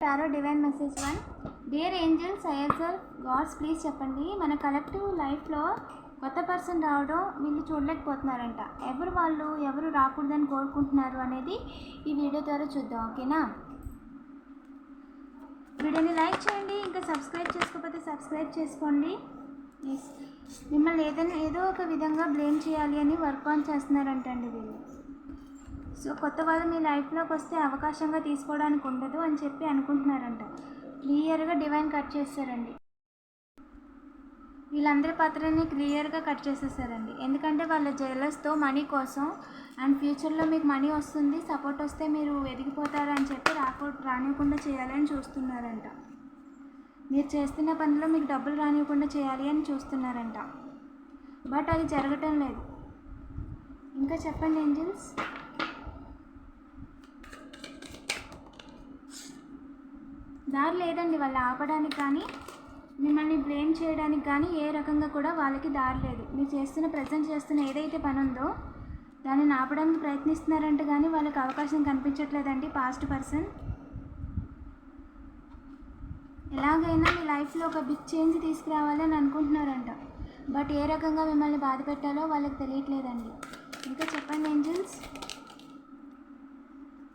Tarot divine message one. Dear angels ISL gods please చెప్పండి. మన collective లైఫ్లో కొత్త పర్సన్ రావడం వీళ్ళు చూడలేకపోతున్నారంట. ఎవరు వాళ్ళు ఎవరు రాకూడదని కోరుకుంటున్నారు అనేది ఈ వీడియో ద్వారా చూద్దాం ఓకేనా? వీడియోని లైక్ చేయండి ఇంకా సబ్స్క్రైబ్ చేసుకోకపోతే సబ్స్క్రైబ్ చేసుకోండి. మిమ్మల్ని ఏదైనా ఏదో ఒక విధంగా బ్లేమ్ చేయాలి అని వర్క్ ఆన్ చేస్తున్నారంటండి వీళ్ళు. సో కొత్త వాళ్ళు మీ లైఫ్లోకి వస్తే అవకాశంగా తీసుకోవడానికి ఉండదు అని చెప్పి అనుకుంటున్నారంట. క్లియర్గా డివైన్ కట్ చేస్తారండి. వీళ్ళందరి పాత్రని క్లియర్గా కట్ చేసేసారండి. ఎందుకంటే వాళ్ళ జెలస్తో మనీ కోసం అండ్ ఫ్యూచర్లో మీకు మనీ వస్తుంది సపోర్ట్ వస్తే మీరు ఎదిగిపోతారని అని చెప్పి రాకో రానివ్వకుండా చేయాలని చూస్తున్నారంట. మీరు చేస్తున్న పనిలో మీకు డబ్బులు రానివ్వకుండా చేయాలి అని చూస్తున్నారంట. బట్ అది జరగటం లేదు. ఇంకా చెప్పండి ఏంజిల్స్? దారి లేదండి వాళ్ళు ఆపడానికి కానీ మిమ్మల్ని బ్లేమ్ చేయడానికి కానీ ఏ రకంగా కూడా వాళ్ళకి దారి లేదు. మీరు చేస్తున్న ప్రజెంట్ చేస్తున్న ఏదైతే పని ఉందో దానిని ఆపడానికి ప్రయత్నిస్తున్నారంటే కానీ వాళ్ళకి అవకాశం కనిపించట్లేదండి పాస్ట్ పర్సన్ ఎలాగైనా మీ లైఫ్లో ఒక బిగ్ చేంజ్ తీసుకురావాలని అనుకుంటున్నారంట. బట్ ఏ రకంగా మిమ్మల్ని బాధ పెట్టాలో వాళ్ళకి తెలియట్లేదండి. ఇంకా చెప్పండి ఏంజిల్స్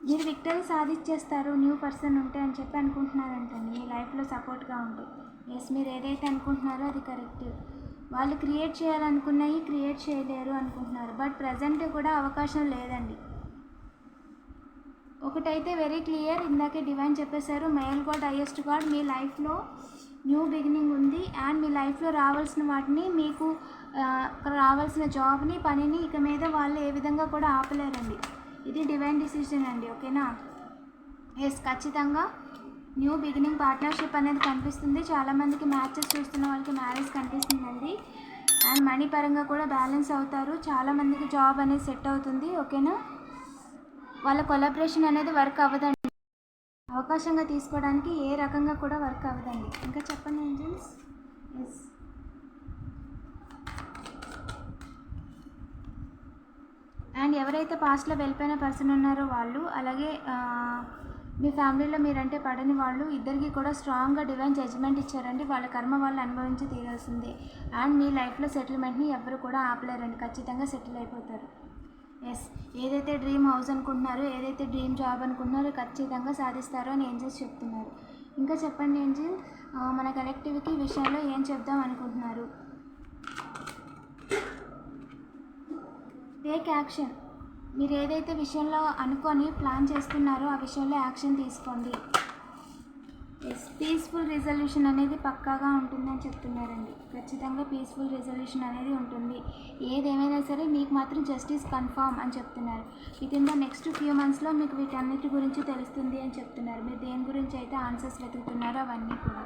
మీరు విక్టరీ సాధించేస్తారు న్యూ పర్సన్ ఉంటే అని చెప్పి అనుకుంటున్నారంటండి. మీ లైఫ్లో సపోర్ట్గా ఉంటే ఎస్ మీరు ఏదైతే అనుకుంటున్నారో అది కరెక్ట్. వాళ్ళు క్రియేట్ చేయాలనుకున్నవి క్రియేట్ చేయలేరు అనుకుంటున్నారు. బట్ ప్రజెంట్ కూడా అవకాశం లేదండి. ఒకటైతే వెరీ క్లియర్ ఇందాకే డివైన్ చెప్పేశారు మేల్ గాడ్ హైయెస్ట్ గాడ్ మీ లైఫ్లో న్యూ బిగినింగ్ ఉంది అండ్ మీ లైఫ్లో రావాల్సిన వాటిని మీకు రావాల్సిన జాబ్ని పనిని ఇక మీద వాళ్ళు ఏ విధంగా కూడా ఆపలేరండి. ఇది డివైన్ డిసిషన్ అండి ఓకేనా? ఎస్ ఖచ్చితంగా. న్యూ బిగినింగ్ పార్ట్నర్షిప్ అనేది కనిపిస్తుంది. చాలామందికి మ్యాచెస్ చూస్తున్న వాళ్ళకి మ్యారేజ్ కనిపిస్తుందండి. అండ్ మనీ పరంగా కూడా బ్యాలెన్స్ అవుతారు. చాలామందికి జాబ్ అనేది సెట్ అవుతుంది ఓకేనా? వాళ్ళ కొలాబరేషన్ అనేది వర్క్ అవ్వదండి. అవకాశంగా తీసుకోవడానికి ఏ రకంగా కూడా వర్క్ అవ్వదండి. ఇంకా చెప్పండి ఏంజల్స్ ఎస్ అండ్ ఎవరైతే పాస్ట్లో వెళ్ళిపోయిన పర్సన్ ఉన్నారో వాళ్ళు అలాగే మీ ఫ్యామిలీలో మీరంటే పడని వాళ్ళు ఇద్దరికి కూడా స్ట్రాంగ్గా డివైన్ జడ్జ్మెంట్ ఇచ్చారండి. వాళ్ళ కర్మ వాళ్ళు అనుభవించి తీరాల్సిందే. అండ్ మీ లైఫ్లో సెటిల్మెంట్ని ఎవరు కూడా ఆపలేరండి. ఖచ్చితంగా సెటిల్ అయిపోతారు. ఎస్ ఏదైతే డ్రీమ్ హౌస్ అనుకుంటున్నారో ఏదైతే డ్రీమ్ జాబ్ అనుకుంటున్నారో ఖచ్చితంగా సాధిస్తారో అని ఏంజల్స్ చెప్తున్నారు. ఇంకా చెప్పండి ఏంజిల్ మన కలెక్టివ్కి విషయంలో ఏం చెప్దాం అనుకుంటున్నారు? Take action. మీరు ఏదైతే విషయంలో అనుకొని ప్లాన్ చేస్తున్నారో ఆ విషయంలో యాక్షన్ తీసుకోండి. ఎస్ పీస్ఫుల్ రిజల్యూషన్ అనేది పక్కాగా ఉంటుందని చెప్తున్నారండి. ఖచ్చితంగా పీస్ఫుల్ రిజల్యూషన్ అనేది ఉంటుంది. ఏదేమైనా సరే మీకు మాత్రం జస్టిస్ కన్ఫామ్ అని చెప్తున్నారు. With in the next few మంత్స్లో మీకు వీటన్నిటి గురించి తెలుస్తుంది అని చెప్తున్నారు. మీరు దేని గురించి అయితే ఆన్సర్స్ వెతుకుతున్నారో అవన్నీ కూడా.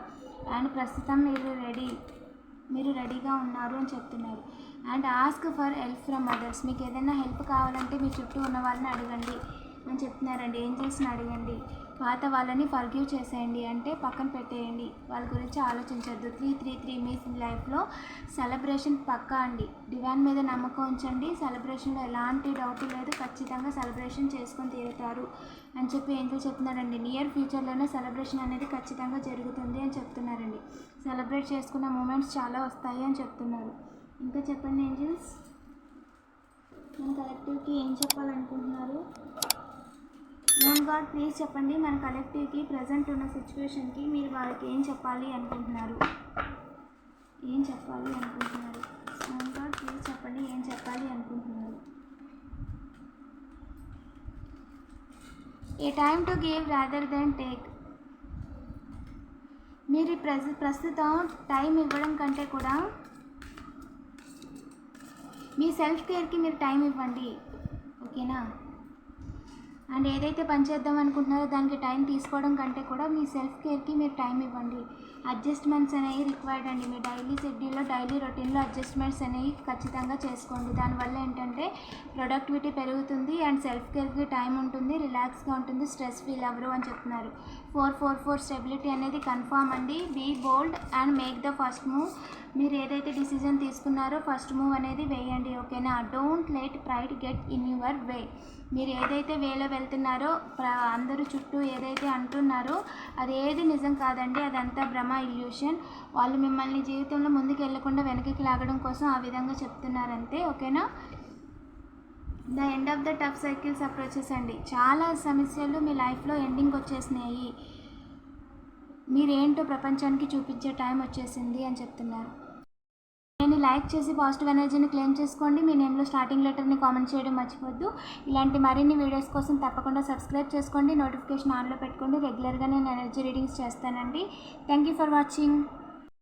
అండ్ ప్రస్తుతం మీరు రెడీ మీరు రెడీగా ఉన్నారు అని చెప్తున్నారు. And ask for help from others. మీకు ఏదైనా హెల్ప్ కావాలంటే మీ చుట్టూ ఉన్న వాళ్ళని అడగండి అని చెప్తున్నారండి. ఏంజల్స్ని అడగండి. పాత వాళ్ళని ఫర్గ్యూ చేసేయండి అంటే పక్కన పెట్టేయండి. వాళ్ళ గురించి ఆలోచించద్దు. త్రీ త్రీ త్రీ మీ లైఫ్లో సెలబ్రేషన్ పక్కా అండి. డివాన్ మీద నమ్మకం ఉంచండి. సెలబ్రేషన్లో ఎలాంటి డౌట్ లేదు. ఖచ్చితంగా సెలబ్రేషన్ చేసుకొని తీరుతారు. అని చెప్పి ఏంటో చెప్తున్నారండి నియర్ ఫ్యూచర్లోనే సెలబ్రేషన్ అనేది ఖచ్చితంగా జరుగుతుంది అని చెప్తున్నారండి. సెలబ్రేట్ చేసుకున్న మూమెంట్స్ చాలా వస్తాయి అని చెప్తున్నారు. ఇంకా చెప్పండి ఏంజల్స్ మన కలెక్టివ్కి ఏం చెప్పాలనుకుంటున్నారు? మోన్ గాడ్ ప్లీజ్ చెప్పండి మన కలెక్టివ్కి ప్రజెంట్ ఉన్న సిచ్యువేషన్కి మీరు వాళ్ళకి ఏం చెప్పాలి అనుకుంటున్నారు? ఏం చెప్పాలి అనుకుంటున్నారు? మోన్ గాడ్ ప్లీజ్ చెప్పండి ఏం చెప్పాలి అనుకుంటున్నారు? A time to give rather than take మీరు ప్రజ ప్రస్తుతం టైం ఇవ్వడం కంటే కూడా మీ సెల్ఫ్ కేర్కి మీరు టైం ఇవ్వండి. ఓకేనా అండ్ ఏదైతే పని చేద్దాం అనుకుంటున్నారో దానికి టైం తీసుకోవడం కంటే కూడా మీ సెల్ఫ్ కేర్కి మీరు టైం ఇవ్వండి. అడ్జస్ట్మెంట్స్ అనేవి రిక్వైర్డ్ అండి. మీ డైలీ షెడ్యూల్లో డైలీ రొటీన్లో అడ్జస్ట్మెంట్స్ అనేవి ఖచ్చితంగా చేసుకోండి. దానివల్ల ఏంటంటే ప్రొడక్టివిటీ పెరుగుతుంది అండ్ సెల్ఫ్ కేర్కి టైం ఉంటుంది రిలాక్స్గా ఉంటుంది స్ట్రెస్ ఫీల్ అవ్వరు అని చెప్తున్నారు. ఫోర్ ఫోర్ ఫోర్ స్టెబిలిటీ అనేది కన్ఫామ్ అండి. Be bold and make the first move. మీరు ఏదైతే డిసిజన్ తీసుకున్నారో ఫస్ట్ మూవ్ అనేది వేయండి ఓకేనా? Don't let pride get in your way. మీరు ఏదైతే వేలో వెళ్తున్నారో ప్ర అందరూ చుట్టూ ఏదైతే అంటున్నారో అది ఏది నిజం కాదండి అదంతా భ్రమ ఇల్యూషన్. వాళ్ళు మిమ్మల్ని జీవితంలో ముందుకు వెళ్ళకుండా వెనక్కి లాగడం కోసం ఆ విధంగా చెప్తున్నారంతే ఓకేనా? The end of the tough cycles approaches అండి. చాలా సమస్యలు మీ లైఫ్లో ఎండింగ్ వచ్చేసినాయి. మీరేంటో ప్రపంచానికి చూపించే టైం వచ్చేసింది అని చెప్తున్నారు. నేను లైక్ చేసి పాజిటివ్ ఎనర్జీని క్లెయిమ్ చేసుకోండి. మీ నేమ్లో స్టార్టింగ్ లెటర్ని కామెంట్ చేయడం మర్చిపోద్దు. ఇలాంటి మరిన్ని వీడియోస్ కోసం తప్పకుండా సబ్స్క్రైబ్ చేసుకోండి. నోటిఫికేషన్ ఆన్లో పెట్టుకోండి. రెగ్యులర్గా నేను ఎనర్జీ రీడింగ్స్ చేస్తానండి. Thank you for watching.